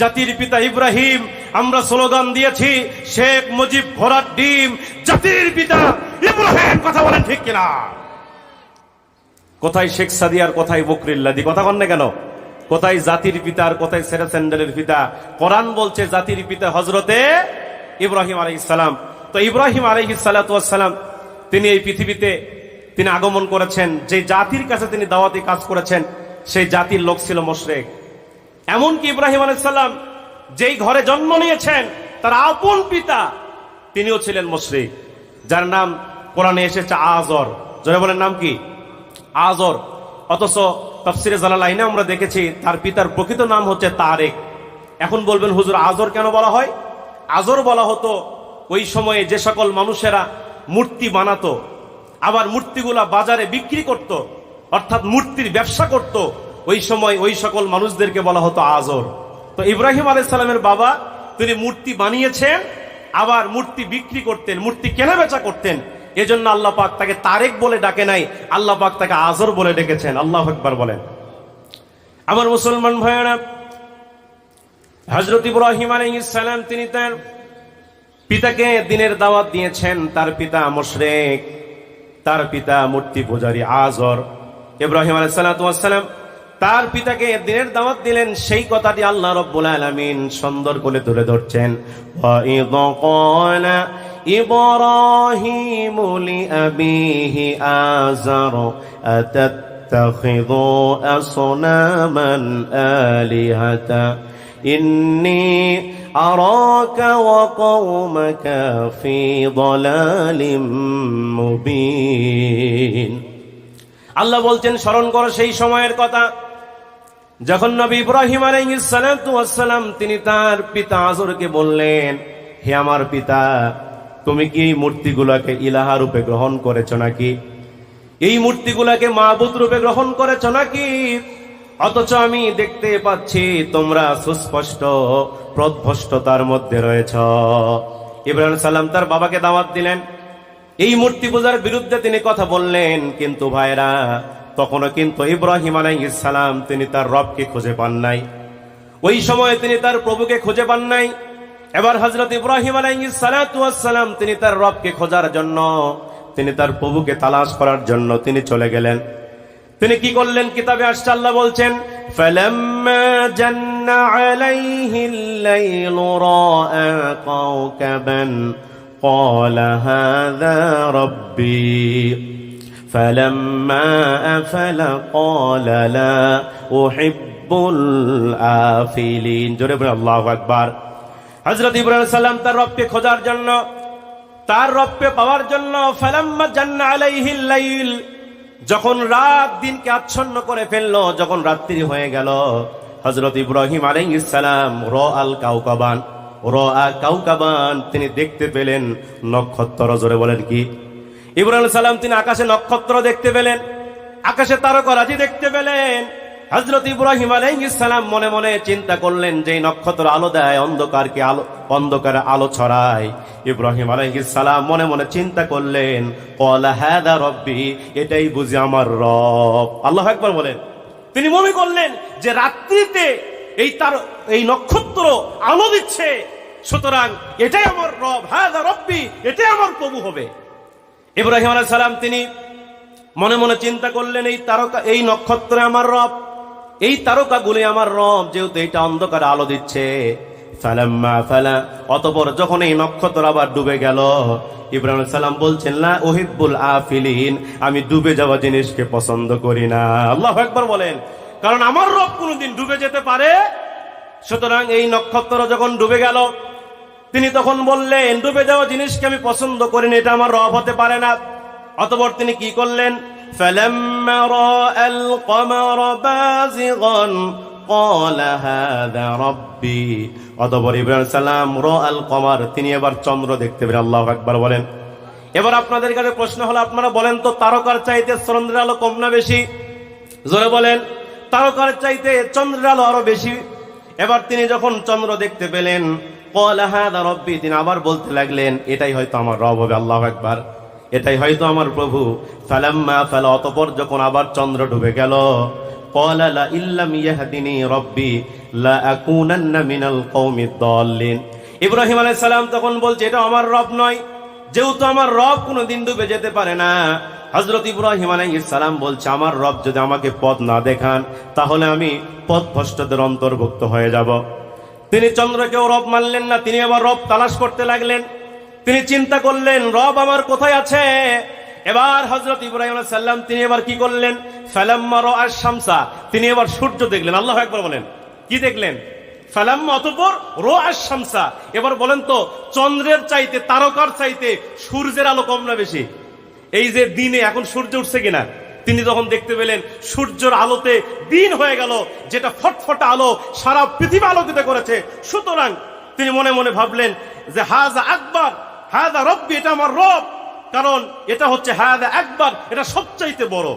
জাতির পিতা ইব্রাহিম, আমরা স্লোগান দিয়েছি, শেখ মুজিব ঘোড়ার ডিম, জাতির পিতা ইব্রাহিম, কথা বলেন ঠিক কিনা? কোথায় শেখ সাদিয়ার কোথায় বকরিল্লাদি? কথা না কেন? কোথায় জাতির পিতা আর কোথায় সেরা স্যান্ডেলের পিতা? কোরআন বলছে জাতির পিতা হজরতে ইব্রাহিম আলাইসালাম তো ইব্রাহিম আলাইসালাম তিনি এই পৃথিবীতে তিনি আগমন করেছেন। যে জাতির কাছে তিনি দাওয়াতি কাজ করেছেন, সেই জাতির লোক ছিল মোশরেক। এমনকি ইব্রাহিম আলাইসাল্লাম যেই ঘরে জন্ম নিয়েছেন, তার আপন পিতা, তিনিও ছিলেন মুশরিক, যার নাম কোরআনে এসেছে আজর। জয় বলেন নাম কি? আজর। অথচ তফসিরে জালালাইনে আমরা দেখেছি, তার পিতার প্রকৃত নাম হচ্ছে তারেক। এখন বলবেন, হুজুর, আজর কেন বলা হয়? আজর বলা হতো, ওই সময়ে যে সকল মানুষেরা মূর্তি বানাতো, আবার মূর্তিগুলা বাজারে বিক্রি করত, অর্থাৎ মূর্তির ব্যবসা করত ওই সময় ওই সকল মানুষদেরকে বলা হতো আজর। তো ইব্রাহিম আলাইসালামের বাবা তিনি মূর্তি বানিয়েছেন, আবার মূর্তি বিক্রি করতেন, মূর্তি কেনা বেচা করতেন। এজন্য আল্লাহ পাক তাকে তারেক বলে ডাকে নাই, আল্লাহ পাক তাকে আজর বলে ডেকেছেন। আল্লাহ একবার বলেন। আমার মুসলমান ভাইয়েরা হজরত ইব্রাহিম আলাইসালাম তিনি তার পিতাকে দিনের দাওয়াত দিয়েছেন, তার পিতা মুশরেক, তার পিতা মূর্তি পূজারী আজর। ইব্রাহিম আলাইসালাম তার পিতাকে দিনের দাওয়াত দিলেন সেই কথাটি আল্লাহ রব্বুল আলামিন সুন্দর করে তুলে ধরছেন وَإِذْ قَالَ إِبْرَاهِيمُ لِأَبِيهِ آزَرَ أَتَتَّخِذُ أَصْنَامًا آلِهَةً إِنِّي أَرَاكَ وَقَوْمَكَ فِي ضَلَالٍ مُبِينٍ আল্লাহ বলছেন স্মরণ করো সেই সময়ের কথা যখন নবী ইব্রাহিম আলাইসালাম তিনি তার পিতা আজরকে বললেন, হে আমার পিতা, তুমি কি এই মূর্তিগুলোকে ইলাহা রূপে গ্রহণ করেছ নাকি? এই মূর্তিগুলোকে মাহবুদ রূপে গ্রহণ করেছ নাকি? অথচ আমি দেখতে পাচ্ছি তোমরা সুস্পষ্ট প্রদভষ্টতার মধ্যে রয়েছ। ইব্রাহিম সাল্লাম তার বাবাকে দাওয়াত দিলেন। এই মূর্তি পূজার বিরুদ্ধে তিনি কথা বললেন, কিন্তু ভাইরা তখনও কিন্তু ইব্রাহিম আলাইসালাম তিনি তার রবকে খুঁজে পান নাই। ওই সময় তিনি তার প্রভুকে খুঁজে পান নাই। এবার হজরত ইব্রাহিম আলাইসালাম তিনি তার রবকে খোঁজার জন্য, তিনি তার প্রভুকে তালাশ করার জন্য তিনি চলে গেলেন। তিনি কি করলেন? কিতাবে আশাল্লাহ বলছেন কৌকবন রব্বী। فلما أفل قال لا أحب الآفلين জোরে বলে আল্লাহু আকবার হযরত ইব্রাহিম সাল্লাম তার রবকে খোঁজার জন্য তার রবকে পাওয়ার জন্য ফালাম্মা জান্না আলাইহিল লাইল যখন রাত দিনকে আচ্ছন্ন করে ফেললো যখন রাত্রি হয়ে গেল হযরত ইব্রাহিম আলাইহিস সালাম র আল কাউকাবান রা কাউকাবান তিনি দেখতে পেলেন নক্ষত্র জোরে বলেন কি ইব্রাহিম সালাম তিনি আকাশে নক্ষত্র দেখতে পেলেন, আকাশে তারকারাজি দেখতে পেলেন। হজরত ইব্রাহিম আলাইসালাম মনে মনে চিন্তা করলেন যে নক্ষত্র আলো দেয়, অন্ধকারকে আলো, অন্ধকারে আলো ছড়ায়। ইব্রাহিম আলাইসালাম মনে মনে চিন্তা করলেন রব্বি, এটাই বুঝি আমার রব। আল্লাহ একবার বলেন। তিনি মনে করলেন যে রাত্রিতে এই তার, এই নক্ষত্র আলো দিচ্ছে, সুতরাং এটাই আমার রব হ্যাঁ রব্বি, এটাই আমার প্রভু হবে। ইব্রাহিম আলাইহিস সালাম তিনি মনে মনে চিন্তা করলেন, এই তারকা, এই নক্ষত্র আমার রব, এই তারকাগুলি আমার রব, যেহেতু এটা অন্ধকারে আলো দিচ্ছে। অতপর যখন এই নক্ষত্র আবার ডুবে গেল, ইব্রাহিম সালাম বলছেন, লা ওহিব্বুল আফিলিন, আমি ডুবে যাওয়া জিনিসকে পছন্দ করি না। আল্লাহ একবার বলেন, কারণ আমার রব কোনোদিন ডুবে যেতে পারে? সুতরাং এই নক্ষত্র যখন ডুবে গেল তিনি তখন বললেন ডুবে যাওয়া জিনিসকে আমি পছন্দ করি না এটা আমার রব হতে পারে না অতপর তিনি কি করলেন فَلَمَّا رَأَى الْقَمَرَ بَازِغًا قَالَ هَذَا رَبِّي অতপর ইব্রাহিম সালাম র আল কমার তিনি এবার চন্দ্র দেখতে পেলেন আল্লাহ একবার বলেন এবার আপনাদের কাছে প্রশ্ন হলো আপনারা বলেন তো তারকার চাইতে চন্দ্রের আলো কম না বেশি জোরে বলেন তারকার চাইতে চন্দ্রের আলো আরো বেশি এবার তিনি যখন চন্দ্র দেখতে পেলেন কলাহাদা রব্বি তিনি আবার বলতে লাগলেন, এটাই হয়তো আমার রব হবে, আল্লাহ একবার এটাই হয়তো আমার প্রভু। ফালাম্মা ফালা, অতপর যখন আবার চন্দ্র ডুবে গেল কলালা ইল্লাম ইয়াহদিনী রব্বি, লা আকুনান্না মিনাল কওমিদ দাল্লিন। ইব্রাহিম আলাইহিস সালাম তখন বলছে, এটা আমার রব নয়। যেহেতু আমার রব কোনোদিন ডুবে যেতে পারে না। হজরত ইব্রাহিম সালাম বলছে, আমার রব যদি আমাকে পথ না দেখান, তাহলে আমি পথভ্রষ্টদের অন্তর্ভুক্ত হয়ে যাব। তিনি চন্দ্রকেও রব মানলেন না, তিনি আবার রব তালাশ করতে লাগলেন। তিনি চিন্তা করলেন, রব আমার কোথায় আছে? এবার হজরত ইব্রাহিম সাল্লাম তিনি এবার কি করলেন? ফালাম্মা আর শামসা, তিনি এবার সূর্য দেখলেন। আল্লাহ একবার বলেন। কি দেখলেন? ফালাম্মা অতঃপর রো শামসা। এবার বলেন তো, চন্দ্রের চাইতে, তারকার চাইতে সূর্যের আলো কম না বেশি? এই যে দিনে এখন সূর্য উঠছে কিনা? তিনি তখন দেখতে পেলেন, সূর্যের আলোতে দিন হয়ে গেল, যেটা ফটফটা আলো সারা পৃথিবী আলোকিত করেছে। সুতরাং তিনি মনে মনে ভাবলেন যে হাজা আকবর হাজা রব্বি, এটা আমার রব। কারণ এটা হচ্ছে হায়দা একবার এটা সবচাইতে বড়।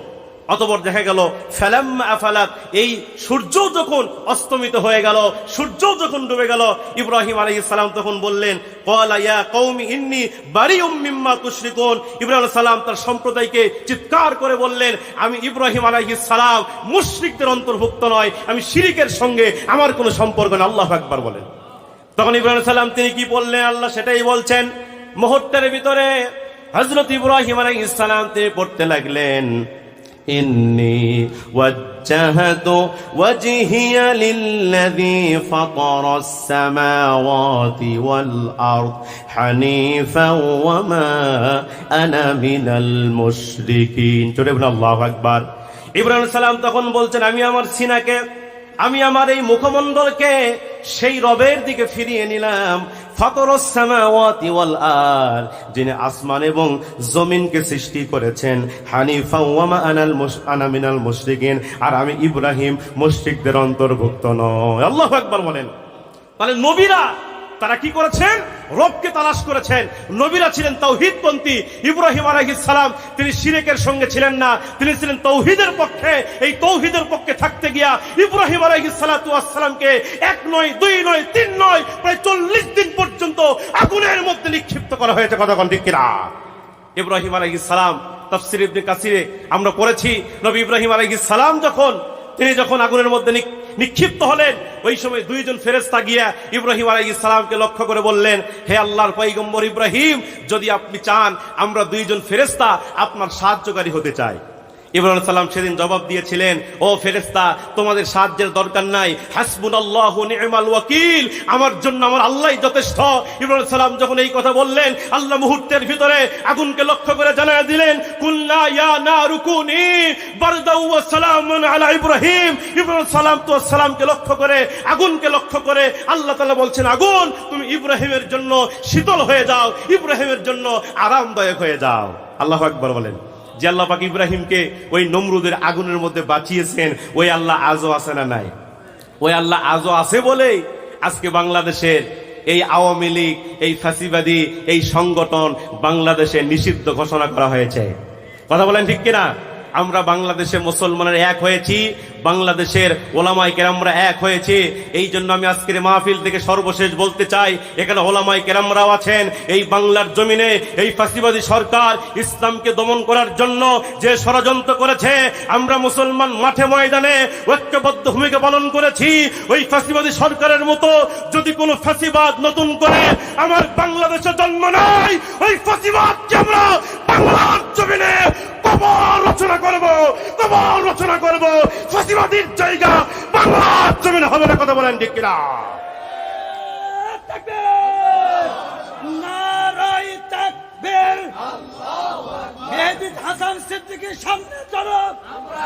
অতপর দেখা গেল, ফেলাম্মা আফালাত এই সূর্য যখন অস্তমিত হয়ে গেল, সূর্য যখন ডুবে গেল, ইব্রাহিম আলাইহিস সালাম তখন বললেন, ক্বালা ইয়া কওমি ইন্নী বারিউম মিম্মা তুশরিকুন ইব্রাহিম সালাম তার সম্প্রদায়কে চিৎকার করে বললেন, আমি ইব্রাহিম আলাইহিস সালাম মুশরিকদের অন্তর্ভুক্ত নয়, আমি শিরিকের সঙ্গে আমার কোনো সম্পর্ক না আল্লাহু আকবার বলেন। তখন ইব্রাহিম সালাম তিনি কি বললেন, আল্লাহ সেটাই বলছেন। মুহূর্তের ভিতরে হযরত ইব্রাহিম আলাইহিস সালাম তিনি পড়তে লাগলেন। إني وجهت وجهي للذي فطر السماوات والأرض حنيفا وما أنا من المشركين চলে বলে আল্লাহু আকবার ইব্রাহিম সালাম তখন বলছেন আমি আমার সিনাকে আমি আমার এই মুখমণ্ডলকে সেই রবের দিকে ফিরিয়ে নিলাম যিনি আসমান এবং জমিনকে সৃষ্টি করেছেন। হানিফা ওয়ামা আনাল আনামিনাল আনা মুশরিকিন। আর আমি ইব্রাহিম মুশরিকদের অন্তর্ভুক্ত নয় আল্লাহ একবার বলেন। তাহলে নবীরা তারা কি করেছেন? রবকে তালাশ করেছেন। নবীরা ছিলেন তৌহিদপন্থী। ইব্রাহিম সালাম, তিনি সিরেকের সঙ্গে ছিলেন না। তিনি ছিলেন তৌহিদের পক্ষে। এই তৌহিদের পক্ষে থাকতে গিয়া ইব্রাহিম ওয়াসসালামকে এক নয়, দুই নয়, তিন নয়, প্রায় চল্লিশ দিন পর্যন্ত আগুনের মধ্যে নিক্ষিপ্ত করা হয়েছে। কতক্ষণ ঠিক কিনা? ইব্রাহিম সালাম, তাফসির ইবনে কাসিরে আমরা পড়েছি। নবী ইব্রাহিম সালাম যখন, তিনি যখন আগুনের মধ্যে নিক- নিক্ষিপ্ত হলেন। ওই সময় দুইজন ফেরেস্তা গিয়া ইব্রাহিম আলাই ইসলামকে লক্ষ্য করে বললেন, হে আল্লাহর পৈগম্বর ইব্রাহিম, যদি আপনি চান, আমরা দুইজন ফেরেস্তা আপনার সাহায্যকারী হতে চাই। ইব্রাহিম সালাম সেদিন জবাব দিয়েছিলেন, ও ফেরেস্তা তোমাদের সাহায্যের দরকার নাই। ওয়াকিল। আমার জন্য আমার আল্লাহ যথেষ্ট। ইব্রাহিম সালাম যখন এই কথা বললেন, আল্লাহ মুহূর্তের ভিতরে আগুনকে লক্ষ্য করে জানায় দিলেন কুল্লা ইয়া নারুকুনি বারদাউ ওয়া সালামুন আলা ইব্রাহিম। ইব্রাহিম সালাম তো সালামকে লক্ষ্য করে, আগুনকে লক্ষ্য করে আল্লাহ তাআলা বলছেন, আগুন, তুমি ইব্রাহিমের জন্য শীতল হয়ে যাও। ইব্রাহিমের জন্য আরামদায়ক হয়ে যাও। আল্লাহ আকবার বলেন। যে আল্লাহ পাক ইব্রাহিমকে ওই নমরুদের আগুনের মধ্যে বাঁচিয়েছেন, ওই আল্লাহ আজও আছে না নাই? ওই আল্লাহ আজও আছে বলে আজকে বাংলাদেশের এই আওয়ামী লীগ, এই ফাঁসিবাদী এই সংগঠন বাংলাদেশে নিষিদ্ধ ঘোষণা করা হয়েছে। কথা বলেন ঠিক কিনা? আমরা বাংলাদেশে মুসলমানের এক হয়েছি, বাংলাদেশের ওলামাই কেরামরা এক হয়েছে। এই জন্য আমি আজকের মাহফিল থেকে সর্বশেষ বলতে চাই, এখানে ওলামাই কেরামরাও আছেন, এই বাংলার জমিনে এই ফাঁসিবাদী সরকার ইসলামকে দমন করার জন্য যে ষড়যন্ত্র করেছে, আমরা মুসলমান মাঠে ময়দানে ঐক্যবদ্ধ ভূমিকা পালন করেছি। ওই ফাঁসিবাদী সরকারের মতো যদি কোনো ফাঁসিবাদ নতুন করে আমার বাংলাদেশে জন্ম নেয়, ওই ফাঁসিবাদকে আমরা বাংলার জমিনে রচনা করব কবর রচনা করব। ফসিবাদীর জায়গা বাংলার জমিন হবে না কথা বলেন ঠিক কিনা? মেহেদিদ হাসান সিদ্দিকীর সামনে চলো। আমরা